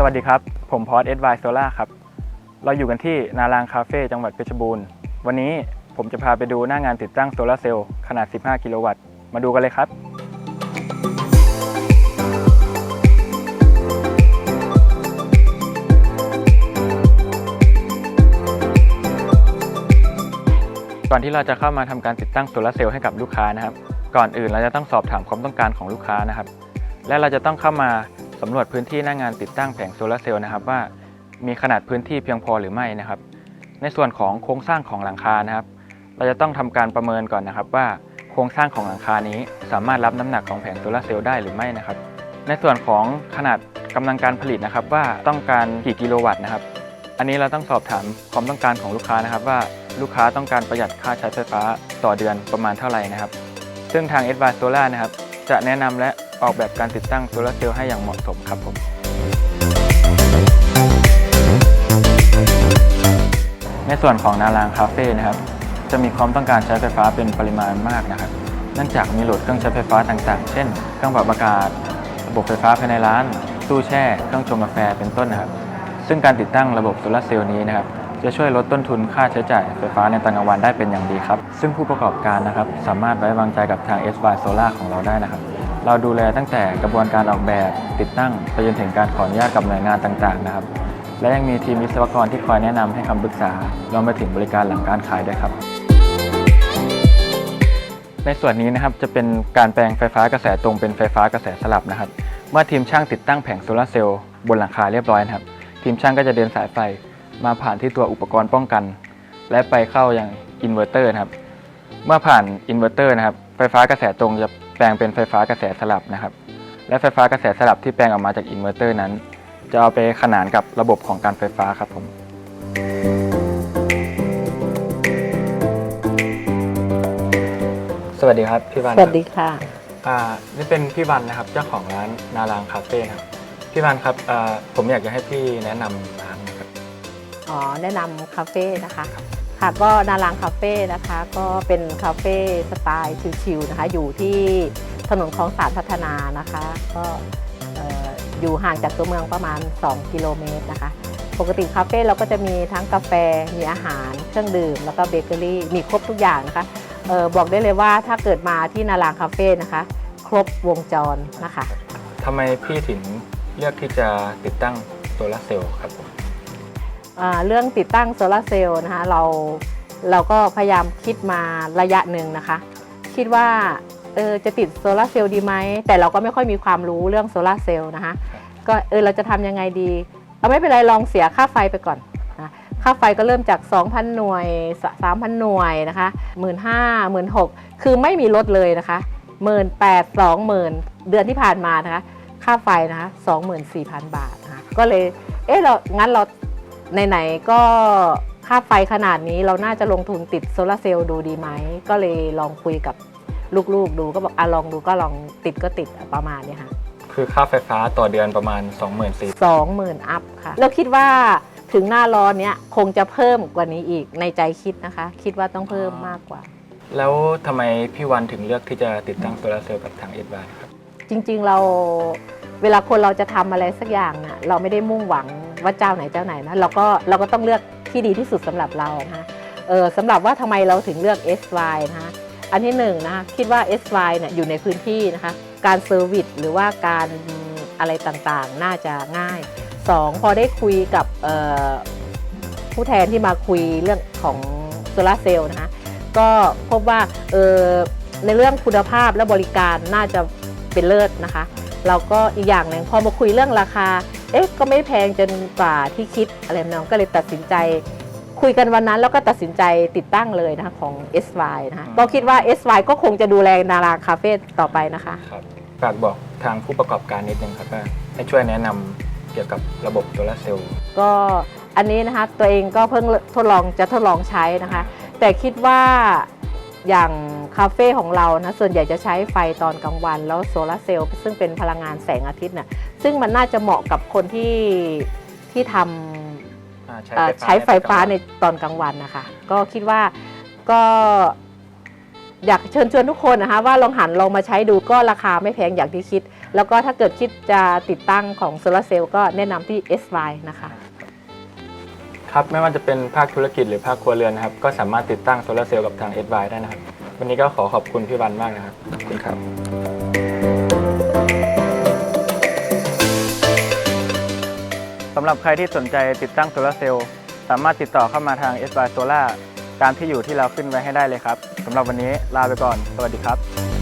สวัสดีครับ ผมพอดเอ็ดไวโซล่าครับ เราอยู่กันที่นารางคาเฟ่จังหวัดเพชรบูรณ์ วันนี้ผมจะพาไปดูหน้างานติดตั้งโซลาร์เซลล์ขนาด 15 กิโลวัตต์ มาดูกันเลยครับก่อนที่เราจะเข้ามาทำการติดตั้งโซลาร์เซลล์ให้กับลูกค้านะครับ ก่อนอื่นเราจะต้องสอบถามความต้องการของลูกค้านะครับ และเราจะต้องเข้ามา สำรวจพื้นที่หน้างานติดตั้งแผงโซลาร์เซลล์นะครับว่ามีขนาดพื้นที่เพียงพอหรือไม่นะครับ ในส่วนของโครงสร้างของหลังคานะครับ เราจะต้องทำการประเมินก่อนนะครับว่าโครงสร้างของหลังคานี้สามารถรับน้ำหนักของแผงโซลาร์เซลล์ได้หรือไม่นะครับ ในส่วนของขนาดกำลังการผลิตนะครับว่าต้องการกี่กิโลวัตต์นะครับ อันนี้เราต้องสอบถามความต้องการของลูกค้านะครับ ว่าลูกค้าต้องการประหยัดค่าใช้ไฟฟ้าต่อเดือนประมาณเท่าไหร่นะครับ ซึ่งทาง a d v a n c e Solar นะครับจะแนะนำและ ออกแบบการติดตั้งโซลาร์เซลล์ให้อย่างเหมาะสมครับผมในส่วนของนารางคาเฟ่นะครับจะมีความต้องการใช้ไฟฟ้าเป็นปริมาณมากนะครับ เนื่องจากมีโหลดเครื่องใช้ไฟฟ้าต่างๆ เช่น เครื่องปรับอากาศ ระบบไฟฟ้าภายในร้าน ตู้แช่ เครื่องชงกาแฟ เป็นต้นนะครับ ซึ่งการติดตั้งระบบโซลาร์เซลล์นี้นะครับ จะช่วยลดต้นทุนค่าใช้จ่ายไฟฟ้าในตอนกลางวันได้เป็นอย่างดีครับ ซึ่งผู้ประกอบการนะครับสามารถไว้วางใจกับทาง s y Solar ของเราได้นะครับ เราดูแลตั้งแต่กระบวนการออกแบบติดตั้งไปจนถึงการขออนุญาตกับหน่วยงานต่างๆนะครับ และยังมีทีมวิศวกรที่คอยแนะนำให้คำปรึกษารวมไปถึงบริการหลังการขายด้วยครับ ในส่วนนี้นะครับจะเป็นการแปลงไฟฟ้ากระแสตรงเป็นไฟฟ้ากระแสสลับนะครับ เมื่อทีมช่างติดตั้งแผงโซลาร์เซลล์บนหลังคาเรียบร้อยนะครับ ทีมช่างก็จะเดินสายไฟมาผ่านที่ตัวอุปกรณ์ป้องกัน และไปเข้ายังอินเวอร์เตอร์นะครับ เมื่อผ่านอินเวอร์เตอร์นะครับไฟฟ้ากระแสตรงจะ แปลงเป็นไฟฟ้ากระแสสลับนะครับ และไฟฟ้ากระแสสลับที่แปลงออกมาจากอินเวอร์เตอร์นั้น จะเอาไปขนานกับระบบของการไฟฟ้าครับผมสวัสดีครับพี่วันสวัสดีค่ะอ่านี่เป็นพี่วันนะครับเจ้าของร้านนารางคาเฟ่ครับพี่วันครับอ่าผมอยากจะให้พี่แนะนำร้านนะครับอ๋อแนะนำคาเฟ่นะคะ ค่ะก็นารางคาเฟ่นะคะ ก็เป็นคาเฟ่สไตล์ชิลๆนะคะ อยู่ที่ถนนคลองสารพัฒนานะคะ ก็เอ่อยู่ห่างจากตัวเมืองประมาณ 2 กิโลเมตรนะคะ ปกติคาเฟ่เราก็จะมีทั้งกาแฟมีอาหารเครื่องดื่ม แล้วก็เบเกอรี่มีครบทุกอย่างนะคะออบอกได้เลยว่าถ้าเกิดมาที่นารางคาเฟ่นะคะ ครบวงจรนะคะทำไมพี่ถึงเลือกที่จะติดตั้งโซลาเซลล์ครับ เรื่องติดตั้งโซลาร์เซลล์นะคะเราเราก็พยายามคิดมาระยะหนึ่งนะคะ คิดว่าเออจะติดโซลาร์เซลล์ดีไหมแต่เราก็ไม่ค่อยมีความรู้เรื่องโซลาร์เซลล์นะคะก็เออเราจะทำยังไงดี เอาไม่เป็นไรลองเสียค่าไฟไปก่อนนะค่าไฟก็เริ่มจาก 2,000 หน่วย 3,000 หน่วยนะคะ1 5 0 0 0 1 6 0คือไม่มีลดเลยนะคะ1 8 20,000 เดือนที่ผ่านมานะคะค่าไฟนะคะ24,000 บาทนะคะก็เลยเออเรางั้นเรา ไหนๆก็ค่าไฟขนาดนี้เราน่าจะลงทุนติดโซลาร์เซลล์ดูดีไหม ก็เลยลองคุยกับลูกๆดูก็บอกอะลองดูก็ลองติดก็ติดประมาณเนี้ยค่ะคือค่าไฟฟ้าต่อเดือนประมาณ 24,000สองหมื่นอัพค่ะแล้วคิดว่าถึงหน้าร้อนเนี้ยคงจะเพิ่มกว่านี้อีกในใจคิดนะคะ คิดว่าต้องเพิ่มมากกว่า แล้วทำไมพี่วันถึงเลือกที่จะติดตั้งโซลาร์เซลล์กับทางเอ็ดบครับ จริงๆเราเวลาคนเราจะทำอะไรสักอย่างน่ะเราไม่ได้มุ่งหวัง ว่าเจ้าไหนเจ้าไหนนะเราก็เราก็ต้องเลือกที่ดีที่สุดสำหรับเรานะคะเออสำหรับว่าทำไมเราถึงเลือก SY นะคะอันที่หนึ่งนะคะคิดว่า SY เนี่ยอยู่ในพื้นที่นะคะการเซอร์วิสหรือว่าการอะไรต่างๆ น่าจะง่าย 2 พอได้คุยกับผู้แทนที่มาคุยเรื่องของโซลาเซลล์นะคะก็พบว่าเออในเรื่องคุณภาพและบริการน่าจะเป็นเลิศนะคะ เราก็อีกอย่างหนึ่งพอมาคุยเรื่องราคา เอ๊ะก็ไม่แพงจนกว่าที่คิดอะไรแบบนั้นก็เลยตัดสินใจ คุยกันวันนั้นแล้วก็ตัดสินใจติดตั้งเลยนะคะของ SY นะคะอืมก็คิดว่า SY ก็คงจะดูแลนาราคาเฟ่ต่อไปนะคะครับฝากบอกทางผู้ประกอบการนิดนึงครับว่าให้ช่วยแนะนำเกี่ยวกับระบบโซลาร์เซลล์ ก็อันนี้นะคะตัวเองก็เพิ่งทดลองจะทดลองใช้นะคะ แต่คิดว่า อย่างคาเฟ่ของเรานะส่วนใหญ่จะใช้ไฟตอนกลางวัน แล้วโซลาร์เซลล์ซึ่งเป็นพลังงานแสงอาทิตย์น่ะซึ่งมันน่าจะเหมาะกับคนที่ที่ทำอ่าเอ่อใช้ไฟฟ้าในตอนกลางวันนะคะ ก็คิดว่าก็อยากเชิญชวนทุกคนนะคะว่าลองหันลองมาใช้ดูก็ราคาไม่แพงอย่างที่คิด แล้วก็ถ้าเกิดคิดจะติดตั้งของโซลาร์เซลล์ก็แนะนำที่ SY นะคะ ครับไม่ว่าจะเป็นภาคธุรกิจหรือภาคครัวเรือนนะครับ ก็สามารถติดตั้งโซลาร์เซลล์กับทาง s y ได้นะครับ วันนี้ก็ขอขอบคุณพี่วันมากนะครับ ขอบคุณครับ สำหรับใครที่สนใจติดตั้งโซลาร์เซลล์สามารถติดต่อเข้ามาทาง s y Solar ตามที่อยู่ที่เราขึ้นไว้ให้ได้เลยครับสำหรับวันนี้ลาไปก่อน สวัสดีครับ